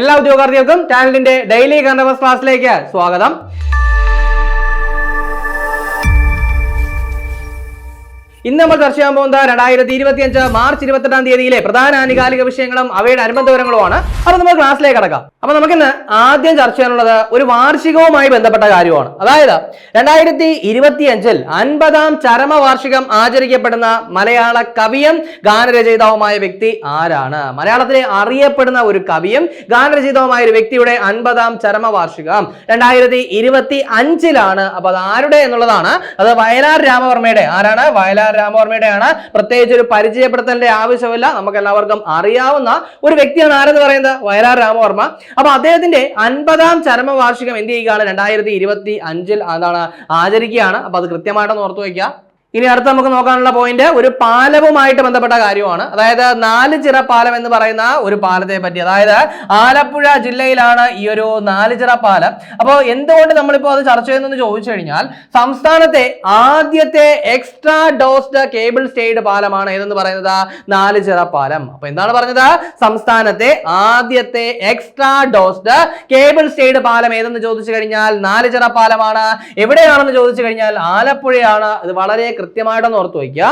എല്ലാ ഉദ്യോഗാർത്ഥികൾക്കും ചാനലിന്റെ daily current ക്ലാസ്സിലേക്ക് സ്വാഗതം. ഇന്ന് നമ്മൾ ചർച്ച ചെയ്യാൻ പോകുന്നത് രണ്ടായിരത്തി ഇരുപത്തി അഞ്ച് മാർച്ച് ഇരുപത്തെട്ടാം തീയതിയിലെ പ്രധാന ആനുകാലിക വിഷയങ്ങളും അവയുടെ അനുബന്ധ വിവരങ്ങളുമാണ്. അപ്പൊ നമ്മൾ ക്ലാസ്സിലേക്ക് കടക്കാം. അപ്പൊ നമുക്കിന്ന് ആദ്യം ചർച്ച ചെയ്യാനുള്ളത് ഒരു വാർഷികവുമായി ബന്ധപ്പെട്ട കാര്യമാണ്. അതായത് രണ്ടായിരത്തി ഇരുപത്തി അഞ്ചിൽ അൻപതാം ചരമവാർഷികം ആചരിക്കപ്പെടുന്ന മലയാള കവിയും ഗാനരചയിതാവുമായ വ്യക്തി ആരാണ്? മലയാളത്തിലെ അറിയപ്പെടുന്ന ഒരു കവിയും ഗാനരചയിതാവുമായ ഒരു വ്യക്തിയുടെ അൻപതാം ചരമവാർഷികം രണ്ടായിരത്തി ഇരുപത്തി അഞ്ചിലാണ് അപ്പൊ അത് ആരുടെ എന്നുള്ളതാണ്. അത് വയലാർ രാമവർമ്മയുടെ ആരാണ്? വയലാർ രാമവർമ്മയുടെ ആണ് പ്രത്യേകിച്ച് ഒരു പരിചയപ്പെടുത്തലിന്റെ ആവശ്യമില്ല. നമുക്ക് എല്ലാവർക്കും അറിയാവുന്ന ഒരു വ്യക്തിയാണ് ആരെന്ന് പറയുന്നത്? വയലാർ രാമവർമ്മ. അപ്പൊ അദ്ദേഹത്തിന്റെ അൻപതാം ചരമവാർഷികം എന്ത് ചെയ്യുകയാണ്? രണ്ടായിരത്തി ഇരുപത്തി അഞ്ചിൽ അതാണ് ആചരിക്കുകയാണ്. അപ്പൊ അത് കൃത്യമായിട്ടൊന്ന് ഓർത്തു വയ്ക്കുക. ഇനി അടുത്ത് നമുക്ക് നോക്കാനുള്ള പോയിന്റ് ഒരു പാലവുമായിട്ട് ബന്ധപ്പെട്ട കാര്യമാണ്. അതായത് നാല് ചിറ പാലം എന്ന് പറയുന്ന ഒരു പാലത്തെ പറ്റി. അതായത് ആലപ്പുഴ ജില്ലയിലാണ് ഈ ഒരു നാല് ചിറ പാലം. അപ്പോൾ എന്തുകൊണ്ട് നമ്മളിപ്പോൾ അത് ചർച്ച ചെയ്യുന്നെന്ന് ചോദിച്ചു കഴിഞ്ഞാൽ സംസ്ഥാനത്തെ ആദ്യത്തെ എക്സ്ട്രാ ഡോസ്ഡ് കേബിൾ സ്റ്റേഡ് പാലമാണ് ഏതെന്ന് പറയുന്നത്? നാല് ചിറ പാലം. അപ്പൊ എന്താണ് പറഞ്ഞത്? സംസ്ഥാനത്തെ ആദ്യത്തെ എക്സ്ട്രാ ഡോസ്ഡ് കേബിൾ സ്റ്റേഡ് പാലം ഏതെന്ന് ചോദിച്ചു കഴിഞ്ഞാൽ നാല് ചിറ പാലമാണ്. എവിടെയാണെന്ന് ചോദിച്ചു കഴിഞ്ഞാൽ ആലപ്പുഴയാണ്. ഇത് വളരെ കൃത്യമായിട്ടൊന്ന് ഓർത്ത് വയ്ക്കുക.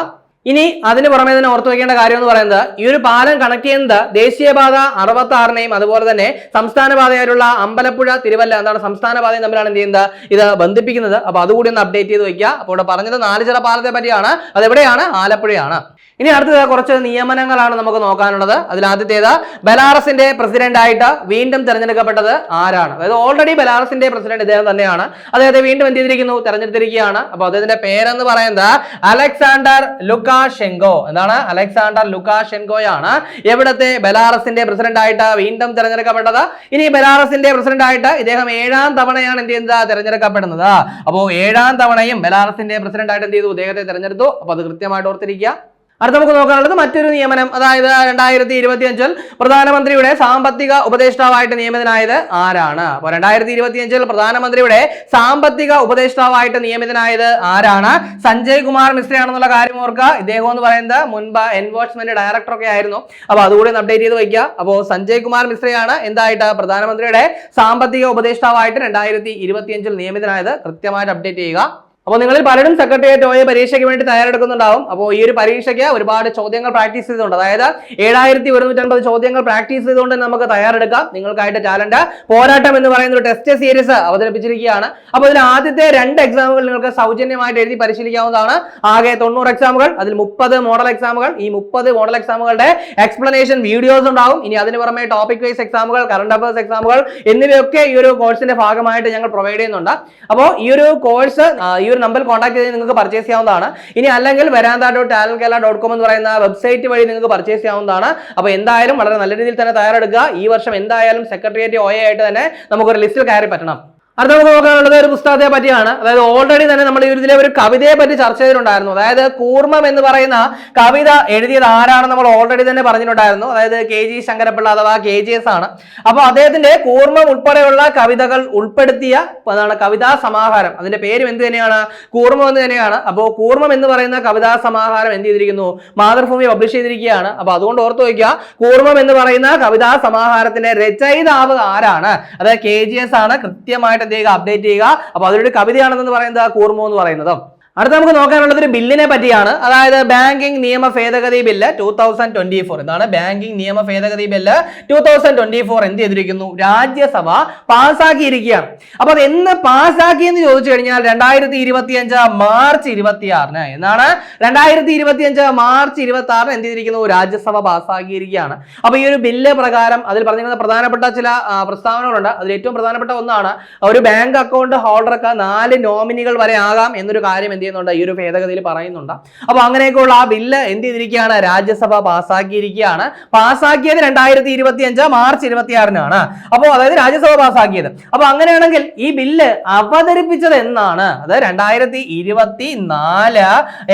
ഇനി അതിന് പുറമെ തന്നെ ഓർത്ത് വയ്ക്കേണ്ട കാര്യം എന്ന് പറയുന്നത് ഈ ഒരു പാലം കണക്ട് ചെയ്യുന്നത് ദേശീയപാത അറുപത്തി ആറിനെയും അതുപോലെ തന്നെ സംസ്ഥാന പാതയായിട്ടുള്ള അമ്പലപ്പുഴ തിരുവല്ല എന്താണ് സംസ്ഥാന പാതയും തമ്മിലാണ് എന്ത് ചെയ്യുന്നത്? ഇത് ബന്ധിപ്പിക്കുന്നത്. അപ്പൊ അതുകൂടി ഒന്ന് അപ്ഡേറ്റ് ചെയ്ത് വയ്ക്കുക. അപ്പോൾ ഇവിടെ പറഞ്ഞത് നാല് ചിറ പാലത്തെ പറ്റിയാണ്. അതെവിടെയാണ്? ആലപ്പുഴയാണ്. ഇനി അടുത്തത് കുറച്ച് നിയമനങ്ങളാണ് നമുക്ക് നോക്കാനുള്ളത്. അതിൽ ആദ്യത്തേത് ബലാറസിന്റെ പ്രസിഡന്റ് ആയിട്ട് വീണ്ടും തെരഞ്ഞെടുക്കപ്പെട്ടത് ആരാണ്? അതായത് ഓൾറെഡി ബലാറസിന്റെ പ്രസിഡന്റ് ഇദ്ദേഹം തന്നെയാണ്. അദ്ദേഹത്തെ വീണ്ടും എന്ത് ചെയ്തിരിക്കുന്നു? തെരഞ്ഞെടുത്തിരിക്കുകയാണ്. അപ്പൊ അദ്ദേഹത്തിന്റെ പേരെന്ന് പറയുന്നത് അലക്സാണ്ടർ ലുക്കാഷെങ്കോ. എന്താണ്? അലക്സാണ്ടർ ലുക്കാഷെങ്കോയാണ് എവിടത്തെ ബലാറസിന്റെ പ്രസിഡന്റ് ആയിട്ട് വീണ്ടും തെരഞ്ഞെടുക്കപ്പെട്ടത്. ഇനി ബലാറസിന്റെ പ്രസിഡന്റ് ആയിട്ട് ഇദ്ദേഹം ഏഴാം തവണയാണ് എന്ത് ചെയ്യുന്നത് തെരഞ്ഞെടുക്കപ്പെടുന്നത്. അപ്പോൾ ഏഴാം തവണയും ബലാറസിന്റെ പ്രസിഡന്റ് ആയിട്ട് എന്ത് ചെയ്തു? അദ്ദേഹത്തെ തെരഞ്ഞെടുത്തു. അപ്പൊ അത് കൃത്യമായിട്ട് ഓർത്തിരിക്കുക. അടുത്ത നമുക്ക് നോക്കാനുള്ളത് മറ്റൊരു നിയമനം. അതായത് രണ്ടായിരത്തി ഇരുപത്തി അഞ്ചിൽ പ്രധാനമന്ത്രിയുടെ സാമ്പത്തിക ഉപദേഷ്ടാവായിട്ട് നിയമിതനായത് ആരാണ്? അപ്പോൾ രണ്ടായിരത്തി ഇരുപത്തി അഞ്ചിൽ പ്രധാനമന്ത്രിയുടെ സാമ്പത്തിക ഉപദേഷ്ടാവായിട്ട് നിയമിതനായത് ആരാണ്? സഞ്ജയ് കുമാർ മിശ്രയാണെന്നുള്ള കാര്യം ഓർക്കുക. ഇദ്ദേഹം എന്ന് പറയുന്നത് മുൻപ് എൻഫോഴ്സ്മെന്റ് ഡയറക്ടർ ഒക്കെ ആയിരുന്നു. അപ്പോൾ അതുകൂടി അപ്ഡേറ്റ് ചെയ്ത് വയ്ക്കുക. അപ്പോൾ സഞ്ജയ് കുമാർ മിശ്രയാണ് എന്തായിട്ട് പ്രധാനമന്ത്രിയുടെ സാമ്പത്തിക ഉപദേഷ്ടാവായിട്ട് രണ്ടായിരത്തി ഇരുപത്തി അഞ്ചിൽ നിയമിതനായത്. കൃത്യമായിട്ട് അപ്ഡേറ്റ് ചെയ്യുക. അപ്പോൾ നിങ്ങളിൽ പലരും സെക്രട്ടേറിയറ്റ് ഒയ പരീക്ഷയ്ക്ക് വേണ്ടി തയ്യാറെടുക്കുന്നുണ്ടാവും. അപ്പോൾ ഈ ഒരു പരീക്ഷയ്ക്ക് ഒരുപാട് ചോദ്യങ്ങൾ പ്രാക്ടീസ് ചെയ്തുകൊണ്ട് അതായത് ഏഴായിരത്തി ഒരുന്നൂറ്റൻപത് ചോദ്യങ്ങൾ പ്രാക്ടീസ് ചെയ്തുകൊണ്ട് നമുക്ക് തയ്യാറെടുക്കാം. നിങ്ങൾക്കായിട്ട് ടാലന്റ് പോരാട്ടം എന്ന് പറയുന്ന ഒരു ടെസ്റ്റ് സീരീസ് അവതരിപ്പിച്ചിരിക്കുകയാണ്. അപ്പോൾ ഇതിൽ ആദ്യത്തെ രണ്ട് എക്സാമുകൾ നിങ്ങൾക്ക് സൗജന്യമായിട്ട് എഴുതി പരിശീലിക്കാവുന്നതാണ്. ആകെ തൊണ്ണൂറ് എക്സാമുകൾ അതിൽ മുപ്പത് മോഡൽ എക്സാമുകൾ ഈ മുപ്പത് മോഡൽ എക്സാമുകളുടെ എക്സ്പ്ലനേഷൻ വീഡിയോസ് ഉണ്ടാവും. ഇനി അതിന് പുറമെ ടോപ്പിക് വൈസ് എക്സാമുകൾ കറണ്ട് അഫയേഴ്സ് എക്സാമുകൾ എന്നിവയൊക്കെ ഈ ഒരു കോഴ്സിന്റെ ഭാഗമായിട്ട് ഞങ്ങൾ പ്രൊവൈഡ് ചെയ്യുന്നുണ്ട്. അപ്പോൾ ഈ ഒരു കോഴ്സ് ഈ ഒരു നമ്പറിൽ കോൺടാക്ട് ചെയ്ത് നിങ്ങൾക്ക് പർച്ചേസ് ചെയ്യാവുന്നതാണ്. ഇനി അല്ലെങ്കിൽ veranda dot talent Kerala dot com എന്ന് പറയുന്ന വെബ്സൈറ്റ് വഴി നിങ്ങൾക്ക് പർച്ചേസ് ചെയ്യാവുന്നതാണ്. അപ്പോൾ എന്തായാലും വളരെ നല്ല രീതിയിൽ തന്നെ തയ്യാറെടുക്കുക. ഈ വർഷം എന്തായാലും സെക്രട്ടേറിയറ്റ് ഒ ആയിട്ട് തന്നെ നമുക്കൊരു ലിസ്റ്റിൽ കയറി പറ്റണം. അടുത്ത നമുക്ക് നോക്കാനുള്ളത് ഒരു പുസ്തകത്തെ പറ്റിയാണ്. അതായത് ഓൾറെഡി തന്നെ നമ്മൾ ഇതിലെ ഒരു കവിതയെ പറ്റി ചർച്ച ചെയ്തിട്ടുണ്ടായിരുന്നു. അതായത് കൂർമ്മം എന്ന് പറയുന്ന കവിത എഴുതിയത് ആരാണെന്ന് നമ്മൾ ഓൾറെഡി തന്നെ പറഞ്ഞിട്ടുണ്ടായിരുന്നു. അതായത് കെ ജി ശങ്കരപ്പിള്ള അഥവാ കെ ജി എസ് ആണ്. അപ്പോൾ അദ്ദേഹത്തിന്റെ കൂർമ്മം ഉൾപ്പെടെയുള്ള കവിതകൾ ഉൾപ്പെടുത്തിയ അതാണ് കവിതാ സമാഹാരം. അതിന്റെ പേരും എന്ത് തന്നെയാണ്? കൂർമ്മം എന്ന് തന്നെയാണ്. അപ്പോൾ കൂർമ്മം എന്ന് പറയുന്ന കവിതാ സമാഹാരം എന്ത് ചെയ്തിരിക്കുന്നു? മാതൃഭൂമി പബ്ലിഷ് ചെയ്തിരിക്കുകയാണ്. അപ്പോൾ അതുകൊണ്ട് ഓർത്ത് വയ്ക്കുക കൂർമ്മം എന്ന് പറയുന്ന കവിതാ സമാഹാരത്തിന്റെ രചയിതാവ് ആരാണ്? അതായത് കെ ജി എസ് ആണ്. കൃത്യമായിട്ട് എന്ത് ചെയ്യുക അപ്ഡേറ്റ് ചെയ്യുക. അപ്പൊ അതിലൊരു കവിതയാണെന്ന് പറയുന്നത് കൂർമോ എന്ന് പറയുന്നത്. അടുത്ത നമുക്ക് നോക്കാനുള്ളത് ഒരു ബില്ലിനെ പറ്റിയാണ്. അതായത് ബാങ്കിങ് നിയമ ഭേദഗതി bill two thousand twenty four എന്താണ്? ബാങ്കിങ് നിയമ ഭേദഗതി bill two thousand twenty four എന്ത് ചെയ്തിരിക്കുന്നു? രാജ്യസഭ പാസ്സാക്കിയിരിക്കുകയാണ് അപ്പൊ അത് എന്ന് പാസ്സാക്കി എന്ന് ചോദിച്ചു കഴിഞ്ഞാൽ രണ്ടായിരത്തി ഇരുപത്തി അഞ്ച് മാർച്ച് ഇരുപത്തി ആറിന് എന്നാണ്? രണ്ടായിരത്തി ഇരുപത്തി അഞ്ച് മാർച്ച് ഇരുപത്തി ആറിന് എന്ത് ചെയ്തിരിക്കുന്നു? രാജ്യസഭ പാസ്സാക്കിയിരിക്കുകയാണ് അപ്പൊ ഈ ഒരു ബില്ല് പ്രകാരം അതിൽ പറഞ്ഞിരിക്കുന്ന പ്രധാനപ്പെട്ട ചില പ്രസ്താവനകളുണ്ട്. അതിൽ ഏറ്റവും പ്രധാനപ്പെട്ട ഒന്നാണ് ഒരു ബാങ്ക് അക്കൗണ്ട് ഹോൾഡർക്ക് നാല് നോമിനികൾ വരെ ആകാം എന്നൊരു കാര്യം എന്ത് ചെയ്യുന്നുണ്ട്. ഈ ഒരു ഭേദഗതിയിൽ പറയുന്നുണ്ട്. അപ്പോൾ അങ്ങനെയൊക്കെയുള്ള ആ ബില്ല് എന്ത് ചെയ്തിരിക്കുകയാണ്? രാജ്യസഭ പാസ്സാക്കിയിരിക്കുകയാണ് പാസ്സാക്കിയത് രണ്ടായിരത്തി ഇരുപത്തി അഞ്ച് മാർച്ച് ഇരുപത്തി ആറിനാണ് അപ്പോൾ അതായത് രാജ്യസഭ പാസ്സാക്കിയത് അപ്പോൾ അങ്ങനെയാണെങ്കിൽ ഈ ബില്ല് അവതരിപ്പിച്ചത് എന്നാണ്? അത് രണ്ടായിരത്തി ഇരുപത്തി നാല്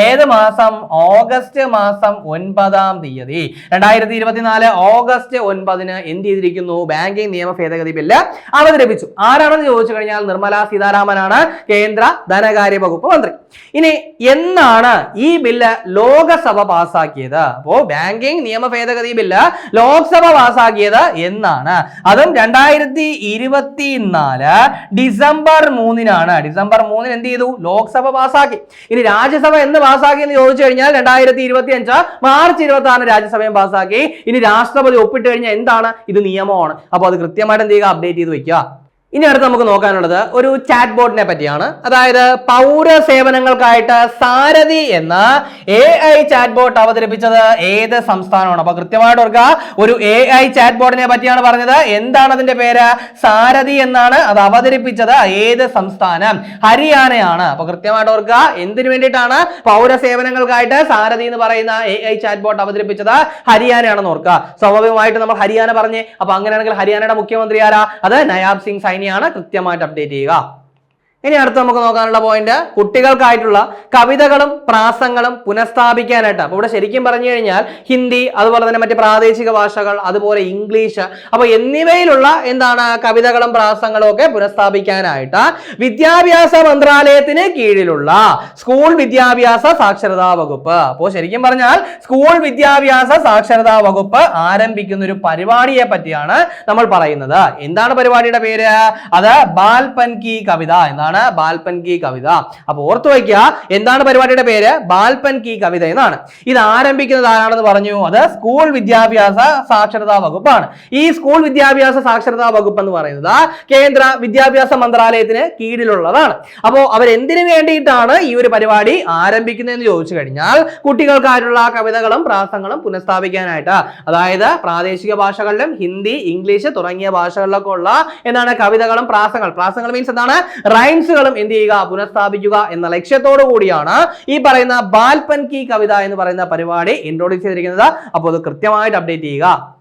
ഏത് മാസം? ഓഗസ്റ്റ് മാസം ഒൻപതാം തീയതി. രണ്ടായിരത്തി ഇരുപത്തിനാല് ഓഗസ്റ്റ് ഒൻപതിന് എന്ത് ചെയ്തിരിക്കുന്നു? ബാങ്കിംഗ് നിയമ ഭേദഗതി ബില്ല് അവതരിപ്പിച്ചു. ആരാണെന്ന് ചോദിച്ചു കഴിഞ്ഞാൽ നിർമ്മല സീതാരാമനാണ് കേന്ദ്ര ധനകാര്യ വകുപ്പ് മന്ത്രി. ഇനി എന്നാണ് ഈ ബില്ല് ലോകസഭ പാസാക്കിയത്? അപ്പോ ബാങ്കിങ് നിയമ ഭേദഗതി ബില്ല് ലോക്സഭ പാസാക്കിയത് എന്നാണ്. അതും രണ്ടായിരത്തി ഇരുപത്തിനാല് ഡിസംബർ മൂന്നിനാണ്. ഡിസംബർ മൂന്നിന് എന്ത് ചെയ്തു? ലോക്സഭ പാസാക്കി. ഇനി രാജ്യസഭ എന്ന് പാസാക്കി എന്ന് ചോദിച്ചു കഴിഞ്ഞാൽ രണ്ടായിരത്തി ഇരുപത്തി അഞ്ച് മാർച്ച് ഇരുപത്തി ആറിന് രാജ്യസഭയും പാസാക്കി. ഇനി രാഷ്ട്രപതി ഒപ്പിട്ട് കഴിഞ്ഞാൽ എന്താണ്? ഇത് നിയമമാണ്. അപ്പോൾ അത് കൃത്യമായിട്ട് എന്ത് ചെയ്യുക? അപ്ഡേറ്റ് ചെയ്ത് വെക്കുക. ഇനി അടുത്ത് നമുക്ക് നോക്കാനുള്ളത് ഒരു ചാറ്റ് ബോട്ടിനെ പറ്റിയാണ്. അതായത് പൗര സേവനങ്ങൾക്കായിട്ട് സാരഥി എന്ന എ ഐ ചാറ്റ് ബോട്ട് അവതരിപ്പിച്ചത് ഏത് സംസ്ഥാനമാണ്? അപ്പൊ കൃത്യമായിട്ട് ഓർക്കുക ഒരു എ ഐ ചാറ്റ് ബോട്ടിനെ പറ്റിയാണ് പറഞ്ഞത്. എന്താണ് അതിന്റെ പേര്? സാരഥി എന്നാണ് അത് അവതരിപ്പിച്ചത് ഏത് സംസ്ഥാനം? ഹരിയാനയാണ്. അപ്പൊ കൃത്യമായിട്ട് ഓർക്കുക എന്തിനു വേണ്ടിയിട്ടാണ് പൗര സേവനങ്ങൾക്കായിട്ട് സാരഥി എന്ന് പറയുന്ന എ ഐ ചാറ്റ് ബോട്ട് അവതരിപ്പിച്ചത്? ഹരിയാനയാണെന്ന് ഓർക്കുക. സ്വാഭാവികമായിട്ട് നമ്മൾ ഹരിയാന പറഞ്ഞേ അപ്പൊ അങ്ങനെയാണെങ്കിൽ ഹരിയാനയുടെ മുഖ്യമന്ത്രി ആരാ? അത് നയാബ് സിംഗ് സൈനിയാണ് കൃത്യമായിട്ട് അപ്ഡേറ്റ് ചെയ്യുക. ഇനി അടുത്ത് നമുക്ക് നോക്കാനുള്ള പോയിന്റ് കുട്ടികൾക്കായിട്ടുള്ള കവിതകളും പ്രാസങ്ങളും പുനഃസ്ഥാപിക്കാനായിട്ട്. അപ്പോൾ ഇവിടെ ശരിക്കും പറഞ്ഞു കഴിഞ്ഞാൽ ഹിന്ദി അതുപോലെ തന്നെ മറ്റ് പ്രാദേശിക ഭാഷകൾ അതുപോലെ ഇംഗ്ലീഷ് അപ്പോൾ എന്നിവയിലുള്ള എന്താണ് കവിതകളും പ്രാസങ്ങളും ഒക്കെ പുനഃസ്ഥാപിക്കാനായിട്ട് വിദ്യാഭ്യാസ മന്ത്രാലയത്തിന് കീഴിലുള്ള സ്കൂൾ വിദ്യാഭ്യാസ സാക്ഷരതാ വകുപ്പ്. അപ്പോൾ ശരിക്കും പറഞ്ഞാൽ സ്കൂൾ വിദ്യാഭ്യാസ സാക്ഷരതാ വകുപ്പ് ആരംഭിക്കുന്ന ഒരു പരിപാടിയെ പറ്റിയാണ് നമ്മൾ പറയുന്നത്. എന്താണ് പരിപാടിയുടെ പേര്? അത് ബാൽപൻ കി കവിത എന്നാണ് ബാൽപൻ കി കവിത. അപ്പൊ ഓർത്തു വയ്ക്കുക എന്താണ് പരിപാടിയുടെ പേര്? ബാൽപൻ കി കവിത എന്നാണ്. ഇത് ആരംഭിക്കുന്നത് ആരാണെന്ന് പറഞ്ഞു? അത് സ്കൂൾ വിദ്യാഭ്യാസ സാക്ഷരതാ വകുപ്പാണ്. ഈ സ്കൂൾ വിദ്യാഭ്യാസ സാക്ഷരതാ വകുപ്പ് എന്ന് പറയുന്നത് കേന്ദ്ര വിദ്യാഭ്യാസ മന്ത്രാലയത്തിന് കീഴിലുള്ളതാണ്. അപ്പോൾ അവർ എന്തിനു വേണ്ടിയിട്ടാണ് ഈ ഒരു പരിപാടി ആരംഭിക്കുന്നതെന്ന് ചോദിച്ചു കഴിഞ്ഞാൽ കുട്ടികൾക്കായിട്ടുള്ള കവിതകളും പ്രാസങ്ങളും പുനഃസ്ഥാപിക്കാനായിട്ട്. അതായത് പ്രാദേശിക ഭാഷകളിലും ഹിന്ദി ഇംഗ്ലീഷ് തുടങ്ങിയ ഭാഷകളിലൊക്കെ ഉള്ള എന്താണ് കവിതകളും പ്രാസങ്ങൾ പ്രാസങ്ങൾ മീൻസ് എന്താണ്? റൈംസുകളും എന്ത് ചെയ്യുക? പുനഃസ്ഥാപിക്കുക എന്ന ലക്ഷ്യത്തോടു കൂടിയാണ് ഈ പറയുന്ന ബാൽപൻ കി കവിത എന്ന് പറയുന്ന പരിപാടി ഇൻട്രോഡ്യൂസ് ചെയ്തിരിക്കുന്നത്. അപ്പോൾ അത് കൃത്യമായിട്ട് അപ്ഡേറ്റ് ചെയ്യുക.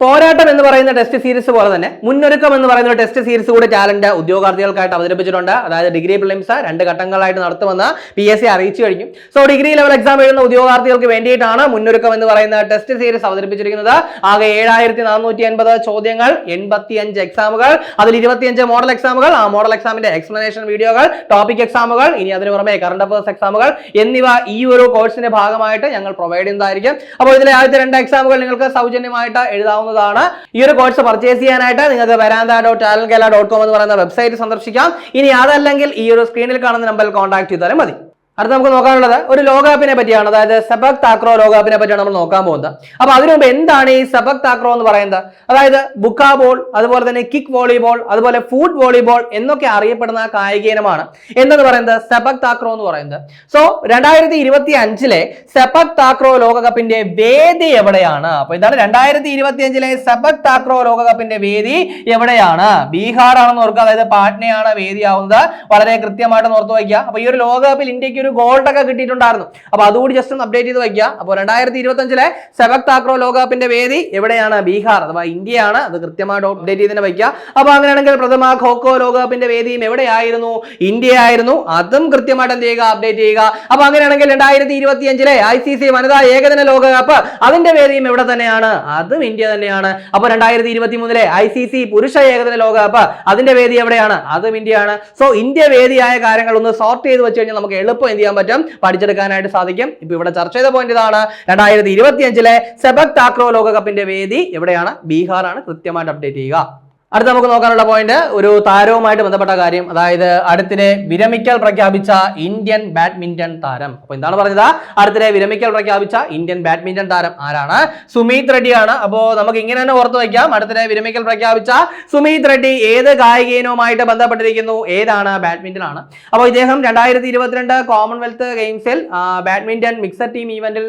പോരാട്ടം എന്ന് പറയുന്ന ടെസ്റ്റ് സീരീസ് പോലെ തന്നെ മുന്നൊരുക്കം എന്ന് പറയുന്ന ടെസ്റ്റ് സീരീസ് കൂടി ടാലന്റ് ഉദ്യോഗാർത്ഥികൾക്കായിട്ട് അവതരിപ്പിച്ചിട്ടുണ്ട്. അതായത് ഡിഗ്രി പ്രിലിംസ് രണ്ട് ഘട്ടങ്ങളായിട്ട് നടത്തുമെന്ന് പി എസ് സി അറിയിച്ചു കഴിഞ്ഞു. സോ ഡിഗ്രി ലെവൽ എക്സാം എഴുതുന്ന ഉദ്യോഗാർത്ഥികൾക്ക് വേണ്ടിയിട്ടാണ് മുന്നൊരുക്കം എന്ന് പറയുന്ന ടെസ്റ്റ് സീരീസ് അവതരിപ്പിച്ചിരിക്കുന്നത്. ആകെ ഏഴായിരത്തി നാനൂറ്റി എൺപത് ചോദ്യങ്ങൾ എൺപത്തി അഞ്ച് എക്സാമുകൾ അതിൽ ഇരുപത്തിയഞ്ച് മോഡൽ എക്സാമുകൾ ആ മോഡൽ എക്സാമിന്റെ എക്സ്പ്ലനേഷൻ വീഡിയോകൾ ടോപ്പിക് എക്സാമുകൾ ഇനി അതിന് പുറമെ കറണ്ട് അഫേഴ്സ് എക്സാമുകൾ എന്നിവ ഈ ഒരു കോഴ്സിന്റെ ഭാഗമായിട്ട് ഞങ്ങൾ പ്രൊവൈഡ് ചെയ്യുന്നതായിരിക്കും. അപ്പോൾ ഇതിലെ ആദ്യത്തെ രണ്ട് എക്സാമുകൾ നിങ്ങൾക്ക് സൗജന്യമായിട്ട് എഴുതാവുന്നതാണ് ഈ ഒരു കോഴ്സ് പർച്ചേസ് ചെയ്യാനായിട്ട് നിങ്ങൾക്ക് വരാന്ത ഡോട്ട് കേല ഡോട്ട് കോം എന്ന് പറയുന്ന വെബ്സൈറ്റ് സന്ദർശിക്കാം. ഇനി അതല്ലെങ്കിൽ ഈ ഒരു സ്ക്രീനിൽ കാണുന്ന നമ്പറിൽ കോൺടാക്ട് ചെയ്താലും മതി. അടുത്ത നമുക്ക് നോക്കാനുള്ളത് ഒരു ലോകകപ്പിനെ പറ്റിയാണ്. അതായത് സബക് താക്രോ ലോകകപ്പിനെ പറ്റിയാണ് നമ്മൾ നോക്കാൻ പോകുന്നത്. അപ്പൊ അതിനു മുമ്പ് എന്താണ് ഈ സബക് താക്രോ എന്ന് പറയുന്നത്? അതായത് ബുക്കാ ബോൾ അതുപോലെ തന്നെ കിക്ക് വോളിബോൾ അതുപോലെ ഫുഡ് വോളിബോൾ എന്നൊക്കെ അറിയപ്പെടുന്ന കായിക ഇനമാണ്. എന്തെന്ന് പറയുന്നത്? സബക് താക്രോ എന്ന് പറയുന്നത്. സോ രണ്ടായിരത്തി ഇരുപത്തി അഞ്ചിലെ സബക് താക്രോ ലോകകപ്പിന്റെ വേദി എവിടെയാണ്? അപ്പൊ ഇതാണ് രണ്ടായിരത്തി ഇരുപത്തി അഞ്ചിലെ സബക് താക്രോ ലോകകപ്പിന്റെ വേദി എവിടെയാണ്? ബീഹാർ ആണെന്ന് ഓർക്കുക. അതായത് പാട്നയാണ് വേദിയാവുന്നത്. വളരെ കൃത്യമായിട്ട് ഓർത്തു വയ്ക്കുക. അപ്പൊ ഈ ഒരു ലോകകപ്പിൽ ഇന്ത്യയ്ക്ക് ഒരു ഗോൾഡ് ഒക്കെ കിട്ടിയിട്ടുണ്ടായിരുന്നു. അപ്പൊ അതുകൂടി ജസ്റ്റ് ഒന്ന് അപ്ഡേറ്റ് ചെയ്ത് വയ്ക്കുക. അപ്പോൾ രണ്ടായിരത്തി ഇരുപത്തി അഞ്ചിലെ സെബക് താക്രോ ലോകകപ്പിന്റെ വേദി എവിടെയാണ്? ബീഹാർ. അഥവാ ഇന്ത്യയാണ്. അത് കൃത്യമായിട്ട് അപ്ഡേറ്റ് ചെയ്ത് തന്നെ വയ്ക്കുക. അപ്പൊ അങ്ങനെയാണെങ്കിൽ പ്രഥമ ഖോഖോ ലോകകപ്പിന്റെ വേദിയും എവിടെയായിരുന്നു? ഇന്ത്യ ആയിരുന്നു അതും കൃത്യമായിട്ട് എന്ത് ചെയ്യുക? അപ്ഡേറ്റ് ചെയ്യുക. അപ്പൊ അങ്ങനെയാണെങ്കിൽ രണ്ടായിരത്തി ഇരുപത്തി അഞ്ചിലെ ഐ സി സി വനിതാ ഏകദിന ലോകകപ്പ് അതിന്റെ വേദിയും എവിടെ തന്നെയാണ്? അതും ഇന്ത്യ തന്നെയാണ്. അപ്പൊ രണ്ടായിരത്തി ഇരുപത്തി മൂന്നിലെ ഐ സി സി പുരുഷ ഏകദിന ലോകകപ്പ് അതിന്റെ വേദി എവിടെയാണ്? അതും ഇന്ത്യയാണ്. സോ ഇന്ത്യ വേദിയായ കാര്യങ്ങൾ ഒന്ന് സോർട്ട് ചെയ്ത് വെച്ച് കഴിഞ്ഞാൽ നമുക്ക് എളുപ്പം എന്ത് ചെയ്യാൻ പറ്റും. പഠിച്ചെടുക്കാനായിട്ട് സാധിക്കും. ഇപ്പൊ ഇവിടെ ചർച്ച ചെയ്ത പോയിന്റ് ഇതാണ്. രണ്ടായിരത്തി ഇരുപത്തി അഞ്ചിലെ സെബക് താക്രോ ലോകകപ്പിന്റെ വേദി എവിടെയാണ്? ബീഹാറാണ്. കൃത്യമായിട്ട് അപ്ഡേറ്റ് ചെയ്യുക. അടുത്ത നമുക്ക് നോക്കാനുള്ള പോയിന്റ് ഒരു താരവുമായിട്ട് ബന്ധപ്പെട്ട കാര്യം. അതായത് അടുത്തിടെ വിരമിക്കൽ പ്രഖ്യാപിച്ച ഇന്ത്യൻ ബാഡ്മിന്റൺ താരം. അപ്പൊ എന്താണ് പറഞ്ഞത്? അടുത്തിടെ വിരമിക്കൽ പ്രഖ്യാപിച്ച ഇന്ത്യൻ ബാഡ്മിന്റൺ താരം ആരാണ്? സുമീത് റെഡ്ഡിയാണ്. അപ്പോ നമുക്ക് ഇങ്ങനെ തന്നെ ഓർത്ത് വയ്ക്കാം. അടുത്തിടെ വിരമിക്കൽ പ്രഖ്യാപിച്ച സുമീത് റെഡ്ഡി ഏത് കായികയിനവുമായിട്ട് ബന്ധപ്പെട്ടിരിക്കുന്നു? ഏതാണ്? ബാഡ്മിന്റൺ ആണ്. അപ്പോൾ ഇദ്ദേഹം രണ്ടായിരത്തി ഇരുപത്തിരണ്ട് കോമൺവെൽത്ത് ഗെയിംസിൽ ബാഡ്മിന്റൺ മിക്സഡ് ടീം ഈവന്റിൽ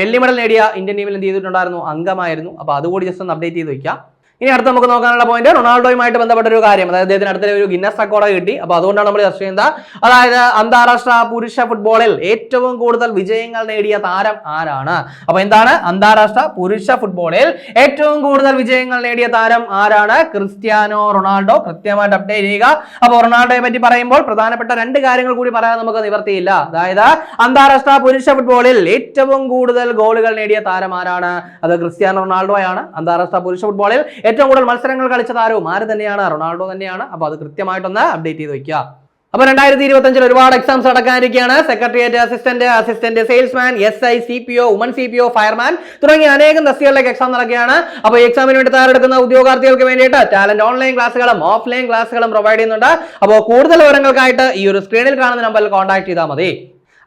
വെള്ളി മെഡൽ നേടിയ ഇന്ത്യൻ ടീമിൽ എന്ത് ചെയ്തിട്ടുണ്ടായിരുന്നു? അംഗമായിരുന്നു. അപ്പോൾ അതുകൂടി ജസ്റ്റ് ഒന്ന് അപ്ഡേറ്റ് ചെയ്ത് വയ്ക്കാം. ഇനി അടുത്ത് നമുക്ക് നോക്കാനുള്ള പോയിന്റ് റൊണാൾഡോയുമായിട്ട് ബന്ധപ്പെട്ട ഒരു കാര്യം. അതായത് അദ്ദേഹത്തിന് അടുത്ത ഒരു ഗിന്നസ് റെക്കോർഡ് കിട്ടി. അപ്പോൾ അതുകൊണ്ടാണ് നമ്മൾ ചർച്ച ചെയ്യുന്നത്. അതായത് അന്താരാഷ്ട്ര പുരുഷ ഫുട്ബോളിൽ ഏറ്റവും കൂടുതൽ വിജയങ്ങൾ നേടിയ താരം ആരാണ്? അപ്പോൾ എന്താണ്? അന്താരാഷ്ട്ര പുരുഷ ഫുട്ബോളിൽ ഏറ്റവും കൂടുതൽ വിജയങ്ങൾ നേടിയ താരം ആരാണ്? Cristiano Ronaldo. കൃത്യമായിട്ട് അപ്ഡേറ്റ് ചെയ്യുക. അപ്പോൾ റൊണാൾഡോയെ പറ്റി പറയുമ്പോൾ പ്രധാനപ്പെട്ട രണ്ട് കാര്യങ്ങൾ കൂടി പറയാൻ നമുക്ക് നിവർത്തിയില്ല. അതായത് അന്താരാഷ്ട്ര പുരുഷ ഫുട്ബോളിൽ ഏറ്റവും കൂടുതൽ ഗോളുകൾ നേടിയ താരം ആരാണ്? അത് ക്രിസ്ത്യാനോ റൊണാൾഡോയാണ്. അന്താരാഷ്ട്ര പുരുഷ ഫുട്ബോളിൽ ഏറ്റവും കൂടുതൽ മത്സരങ്ങൾ കളിച്ച താരവും ആര് തന്നെയാണ്? റൊണാൾഡോ തന്നെയാണ്. അപ്പോൾ അത് കൃത്യമായിട്ടൊന്ന് അപ്ഡേറ്റ് ചെയ്ത് വെക്കുക. അപ്പോൾ രണ്ടായിരത്തി ഇരുപത്തി അഞ്ചിൽ ഒരുപാട് exams നടക്കാനിരിക്കുകയാണ്. Secretariat assistant assistant salesman S I C P O woman C P O fireman തുടങ്ങിയ അനേകം തസ്തികളിലേക്ക് എക്സാം നടക്കുകയാണ്. അപ്പോൾ ഈ എക്സാമിന് വേണ്ടി തയ്യാറെടുക്കുന്ന ഉദ്യോഗാർത്ഥികൾക്ക് വേണ്ടിയിട്ട് ടാലന്റ് ഓൺലൈൻ ക്ലാസ്സുകളും ഓഫ്ലൈൻ ക്ലാസ്സുകളും പ്രൊവൈഡ് ചെയ്യുന്നുണ്ട്. അപ്പോൾ കൂടുതൽ വിവരങ്ങൾക്കായിട്ട് ഈ ഒരു സ്ക്രീനിൽ കാണുന്ന നമ്പറിൽ കോൺടാക്ട് ചെയ്താൽ മതി.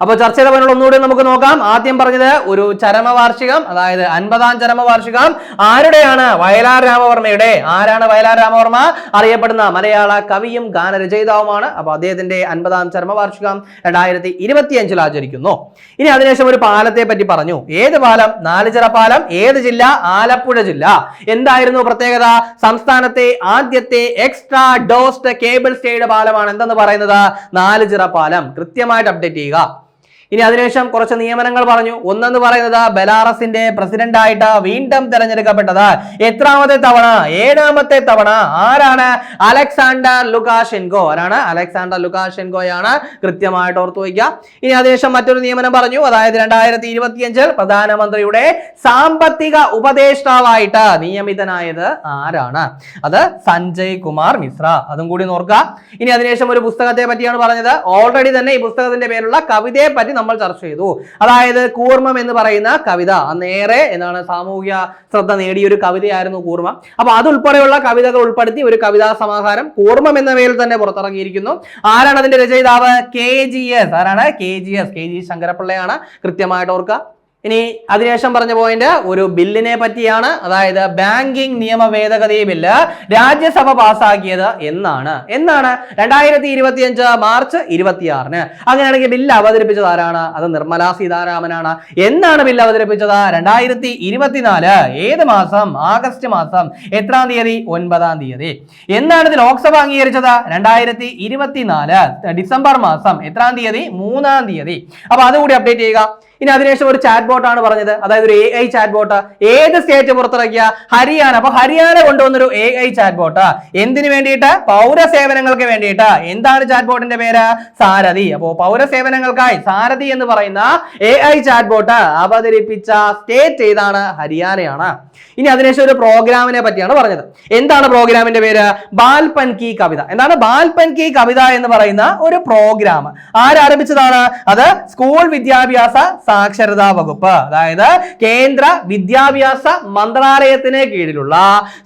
അപ്പോൾ ചർച്ച ചെയ്ത പതിനുള്ള ഒന്നുകൂടി നമുക്ക് നോക്കാം. ആദ്യം പറഞ്ഞത് ഒരു ചരമവാർഷികം അതായത് അൻപതാം ചരമവാർഷികം. ആരുടെയാണ് വയലാർ രാമവർമ്മയുടെ? ആരാണ് വയലാർ രാമവർമ്മ? അറിയപ്പെടുന്ന മലയാള കവിയും ഗാനരചയിതാവുമാണ്. അപ്പോൾ അദ്ദേഹത്തിന്റെ അൻപതാം ചരമവാർഷികം രണ്ടായിരത്തി ഇരുപത്തിയഞ്ചിൽ ആചരിക്കുന്നു. ഇനി അതിനുശേഷം ഒരു പാലത്തെ പറ്റി പറഞ്ഞു. ഏത് പാലം? നാലുചിറ പാലം. ഏത് ജില്ല? ആലപ്പുഴ ജില്ല. എന്തായിരുന്നു പ്രത്യേകത? സംസ്ഥാനത്തെ ആദ്യത്തെ എക്സ്ട്രാ ഡോസ്റ്റ് കേബിൾ സ്റ്റേയുടെ പാലമാണ് എന്തെന്ന് പറയുന്നത്? നാലുചിറ പാലം. കൃത്യമായിട്ട് അപ്ഡേറ്റ് ചെയ്യുക. ഇനി അതിനുശേഷം കുറച്ച് നിയമനങ്ങൾ പറഞ്ഞു. ഒന്നെന്ന് പറയുന്നത് ബലാറസിന്റെ പ്രസിഡന്റായിട്ട് വീണ്ടും തെരഞ്ഞെടുക്കപ്പെട്ടത് എത്രാമത്തെ തവണ? ഏഴാമത്തെ തവണ. ആരാണ്? Alexander Lukashenko. ആരാണ്? അലക്സാണ്ടർ ലുക്കാഷെൻകോയാണ് കൃത്യമായിട്ട് ഓർത്തു വയ്ക്കുക. ഇനി അതിനുശേഷം മറ്റൊരു നിയമനം പറഞ്ഞു. അതായത് രണ്ടായിരത്തി ഇരുപത്തിയഞ്ചിൽ പ്രധാനമന്ത്രിയുടെ സാമ്പത്തിക ഉപദേഷ്ടാവായിട്ട് നിയമിതനായത് ആരാണ്? അത് സഞ്ജയ് കുമാർ മിശ്ര. അതും കൂടി നോക്കുക ഇനി അതിനുശേഷം ഒരു പുസ്തകത്തെ പറ്റിയാണ് പറഞ്ഞത്. ഓൾറെഡി തന്നെ ഈ പുസ്തകത്തിന്റെ പേരുള്ള കവിതയെ പറ്റി നമ്മൾ ചർച്ച ചെയ്തു. അതായത് കൂർമ്മം എന്ന് പറയുന്ന കവിത. നേരെ എന്താണ് സാമൂഹിക ശ്രദ്ധ നേടിയ ഒരു കവിതയായിരുന്നു കൂർമ്മ. അപ്പൊ അതുൾപ്പെടെയുള്ള കവിതകൾ ഉൾപ്പെടുത്തി ഒരു കവിതാ സമാഹാരം കൂർമ്മം എന്ന പേരിൽ തന്നെ പുറത്തിറങ്ങിയിരിക്കുന്നു. ആരാണ് അതിന്റെ രചയിതാവ്? K G S. ആരാണ്? K G S. K G ശങ്കരപ്പിള്ളയാണ് കൃത്യമായിട്ട് ഓർക്കുക. ഇനി അതിനുശേഷം പറഞ്ഞ പോയിന്റ് ഒരു ബില്ലിനെ പറ്റിയാണ്. അതായത് ബാങ്കിംഗ് നിയമ ഭേദഗതി ബില്ല് രാജ്യസഭ പാസ്സാക്കിയത് എന്നാണ്. എന്നാണ്? രണ്ടായിരത്തി ഇരുപത്തി അഞ്ച് മാർച്ച് ഇരുപത്തിയാറിന്. അങ്ങനെയാണെങ്കിൽ ബില്ല് അവതരിപ്പിച്ചത് ആരാണ്? അത് നിർമ്മല സീതാരാമനാണ്. എന്നാണ് ബില്ല് അവതരിപ്പിച്ചത്? രണ്ടായിരത്തി ഇരുപത്തിനാല് ഏത് മാസം? ആഗസ്റ്റ് മാസം. എത്രാം തീയതി? ഒൻപതാം തീയതി. എന്നാണ് ഇത് ലോക്സഭ അംഗീകരിച്ചത്? രണ്ടായിരത്തി ഇരുപത്തിനാല് ഡിസംബർ മാസം. എത്രാം തീയതി? മൂന്നാം തീയതി. അപ്പൊ അതുകൂടി അപ്ഡേറ്റ് ചെയ്യുക. ഇനി അതിനുശേഷം ഒരു ചാറ്റ് ബോട്ടാണ് പറഞ്ഞത്. അതായത് ഒരു എ ഐ ചാറ്റ് ബോട്ട് ഏത് സ്റ്റേറ്റ് പുറത്തിറക്കിയ? ഹരിയാന. അപ്പൊ ഹരിയാന കൊണ്ടുവന്നൊരു എ ഐ ചാറ്റ് ബോട്ട് എന്തിനു വേണ്ടിയിട്ട്? പൗരസേവനങ്ങൾക്ക് വേണ്ടിയിട്ട്. എന്താണ് ചാറ്റ് ബോട്ടിന്റെ പേര്? സാരഥി. അപ്പോ പൗരസേവനങ്ങൾക്കായി സാരഥി എന്ന് പറയുന്ന എ ഐ ചാറ്റ് ബോട്ട് അവതരിപ്പിച്ച സ്റ്റേറ്റ് ഏതാണ്? ഹരിയാനയാണ്. ഇനി അതിനുശേഷം ഒരു പ്രോഗ്രാമിനെ പറ്റിയാണ് പറഞ്ഞത്. എന്താണ് പ്രോഗ്രാമിന്റെ പേര്? ബാൽപൻ കി കവിത. എന്താണ് ബാൽപൻ കി കവിത എന്ന് പറയുന്ന ഒരു പ്രോഗ്രാം. ആരംഭിച്ചതാണ്? അത് സ്കൂൾ വിദ്യാഭ്യാസ സാക്ഷരതാ വകുപ്പ്. അതായത് കേന്ദ്ര വിദ്യാഭ്യാസ മന്ത്രാലയത്തിന് കീഴിലുള്ള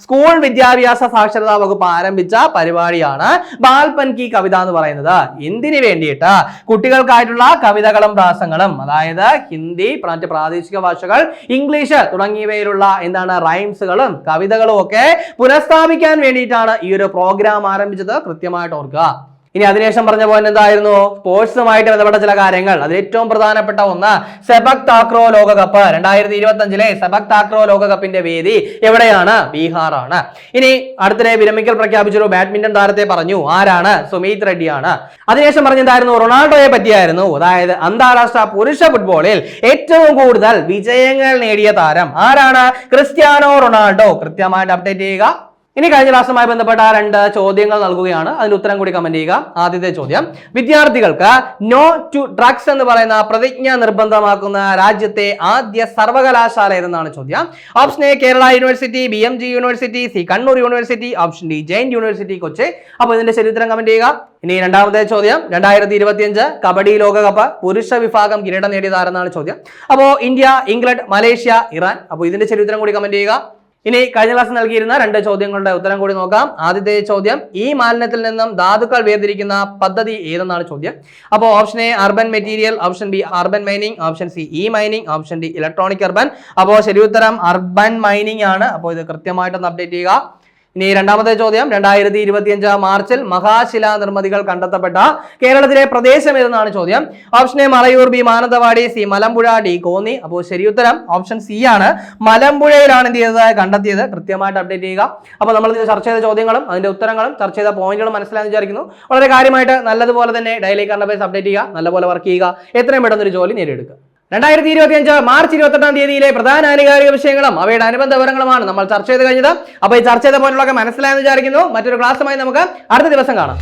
സ്കൂൾ വിദ്യാഭ്യാസ സാക്ഷരതാ വകുപ്പ് ആരംഭിച്ച പരിപാടിയാണ് ബാൽപൻ കി കവിത എന്ന് പറയുന്നത്. എന്തിനു വേണ്ടിയിട്ട് കുട്ടികൾക്കായിട്ടുള്ള കവിതകളും പ്രാസങ്ങളും അതായത് ഹിന്ദി മറ്റ് പ്രാദേശിക ഭാഷകൾ ഇംഗ്ലീഷ് തുടങ്ങിയവയിലുള്ള എന്താണ് റൈംസുകളും കവിതകളും ഒക്കെ പുനഃസ്ഥാപിക്കാൻ വേണ്ടിയിട്ടാണ് ഈ ഒരു പ്രോഗ്രാം ആരംഭിച്ചത്. കൃത്യമായിട്ട് ഓർക്കുക. ഇനി അതിനുശേഷം പറഞ്ഞ പോയിന്റ് എന്തായിരുന്നു? സ്പോർട്സുമായിട്ട് ബന്ധപ്പെട്ട ചില കാര്യങ്ങൾ. അതിൽ ഏറ്റവും പ്രധാനപ്പെട്ട ഒന്ന് സെബക് താക്രോ ലോകകപ്പ്. രണ്ടായിരത്തി ഇരുപത്തി അഞ്ചിലെ സെബക് താക്രോ ലോകകപ്പിന്റെ വേദി എവിടെയാണ്? ബീഹാറാണ്. ഇനി അടുത്തിടെ വിരമിക്കൽ പ്രഖ്യാപിച്ചൊരു ബാഡ്മിന്റൺ താരത്തെ പറഞ്ഞു. ആരാണ്? സുമീത് റെഡ്ഡിയാണ്. അതിനുശേഷം പറഞ്ഞെന്തായിരുന്നു റൊണാൾഡോയെ പറ്റിയായിരുന്നു. അതായത് അന്താരാഷ്ട്ര പുരുഷ ഫുട്ബോളിൽ ഏറ്റവും കൂടുതൽ വിജയങ്ങൾ നേടിയ താരം ആരാണ്? Cristiano Ronaldo. കൃത്യമായിട്ട് അപ്ഡേറ്റ് ചെയ്യുക. ഇനി കഴിഞ്ഞ ക്ലാസ്സുമായി ബന്ധപ്പെട്ട രണ്ട് ചോദ്യങ്ങൾ നൽകുകയാണ്. അതിന് ഉത്തരം കൂടി കമന്റ് ചെയ്യുക. ആദ്യത്തെ ചോദ്യം വിദ്യാർത്ഥികൾക്ക് നോ ടു ഡ്രഗ്സ് എന്ന് പറയുന്ന പ്രതിജ്ഞ നിർബന്ധമാക്കുന്ന രാജ്യത്തെ ആദ്യ സർവകലാശാല ഏതെന്നാണ് ചോദ്യം? Option A Kerala university B M G university C Kannur university option D Jain university Kochi. അപ്പോൾ ഇതിന്റെ ശരി ഉത്തരം കമന്റ് ചെയ്യുക. ഇനി രണ്ടാമത്തെ ചോദ്യം രണ്ടായിരത്തി ഇരുപത്തിയഞ്ച് കബഡി ലോകകപ്പ് പുരുഷ വിഭാഗം കിരീടം നേടിയതാരെന്നാണ് ചോദ്യം. അപ്പോൾ ഇന്ത്യ ഇംഗ്ലണ്ട് മലേഷ്യ ഇറാൻ. അപ്പോൾ ഇതിന്റെ ശരി ഉത്തരം കൂടി കമന്റ് ചെയ്യുക. ഇനി കഴിഞ്ഞ ക്ലാസ് നൽകിയിരുന്ന രണ്ട് ചോദ്യങ്ങളുടെ ഉത്തരം കൂടി നോക്കാം. ആദ്യത്തെ ചോദ്യം ഈ മാലിന്യത്തിൽ നിന്നും ധാതുക്കൾ വേർതിരിക്കുന്ന പദ്ധതി ഏതെന്നാണ് ചോദ്യം. അപ്പോൾ option A urban material option B urban mining option C E mining option D electronic urban അപ്പോൾ ഉത്തരം അർബൻ മൈനിങ് ആണ്. അപ്പോൾ ഇത് കൃത്യമായിട്ടൊന്ന് അപ്ഡേറ്റ് ചെയ്യുക. ഇനി രണ്ടാമത്തെ ചോദ്യം രണ്ടായിരത്തി ഇരുപത്തിയഞ്ച് മാർച്ചിൽ മഹാശിലാ നിർമ്മിതികൾ കണ്ടെത്തപ്പെട്ട കേരളത്തിലെ പ്രദേശം ഏതെന്നാണ് ചോദ്യം? Option A Marayoor B Mananthavady C Malampuzha D Konni. അപ്പോൾ ശരി ഉത്തരം ഓപ്ഷൻ സി ആണ്. മലമ്പുഴയിലാണ് എന്ത് ചെയ്തത് കണ്ടെത്തിയത്? കൃത്യമായിട്ട് അപ്ഡേറ്റ് ചെയ്യുക. അപ്പോൾ നമ്മൾ ചർച്ച ചെയ്ത ചോദ്യങ്ങളും അതിന്റെ ഉത്തരങ്ങളും ചർച്ച ചെയ്ത പോയിന്റുകളും മനസ്സിലായെന്ന് വിചാരിക്കുന്നു. വളരെ കാര്യമായിട്ട് നല്ലതുപോലെ തന്നെ ഡെയിലി കറണ്ട് അപ്ഡേറ്റ് ചെയ്യുക നല്ലപോലെ വർക്ക് ചെയ്യുക. എത്രയും പെട്ടെന്ന് ഒരു ജോലി നേടിയെടുക്കുക. രണ്ടായിരത്തി ഇരുപത്തി അഞ്ച് മാർച്ച് ഇരുപത്തെട്ടാം തീയതിയിലെ പ്രധാന ആനുകാലിക വിഷയങ്ങളും അവയുടെ അനുബന്ധ വിവരങ്ങളുമാണ് നമ്മൾ ചർച്ച ചെയ്ത് കഴിഞ്ഞത്. അപ്പോൾ ഈ ചർച്ച ചെയ്ത പോയിന്റുകളൊക്കെ മനസ്സിലായെന്ന് വിചാരിക്കുന്നു. മറ്റൊരു ക്ലാസ്സുമായി നമുക്ക് അടുത്ത ദിവസം കാണാം.